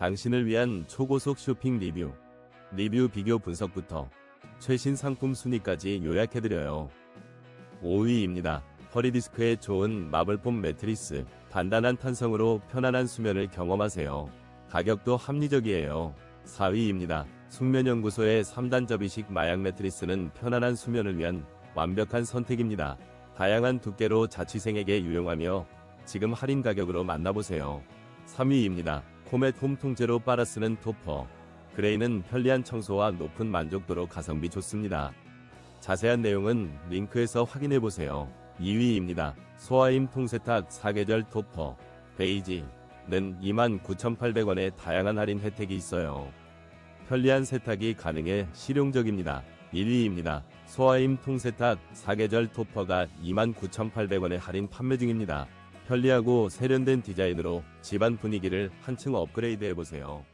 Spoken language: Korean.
당신을 위한 초고속 쇼핑 리뷰. 리뷰 비교 분석부터 최신 상품 순위까지 요약해드려요. 5위입니다. 허리디스크에 좋은 마블폼 매트리스. 단단한 탄성으로 편안한 수면을 경험하세요. 가격도 합리적이에요. 4위입니다. 숙면연구소의 3단 접이식 마약 매트리스는 편안한 수면을 위한 완벽한 선택입니다. 다양한 두께로 자취생에게 유용하며 지금 할인 가격으로 만나보세요. 3위입니다. 코멧 홈 통째로 빨아 쓰는 토퍼. 그레이는 편리한 청소와 높은 만족도로 가성비 좋습니다. 자세한 내용은 링크에서 확인해보세요. 2위입니다. 소아임 통세탁 4계절 토퍼. 베이지는 29,800원의 다양한 할인 혜택이 있어요. 편리한 세탁이 가능해 실용적입니다. 1위입니다. 소아임 통세탁 4계절 토퍼가 29,800원에 할인 판매 중입니다. 편리하고 세련된 디자인으로 집안 분위기를 한층 업그레이드 해보세요.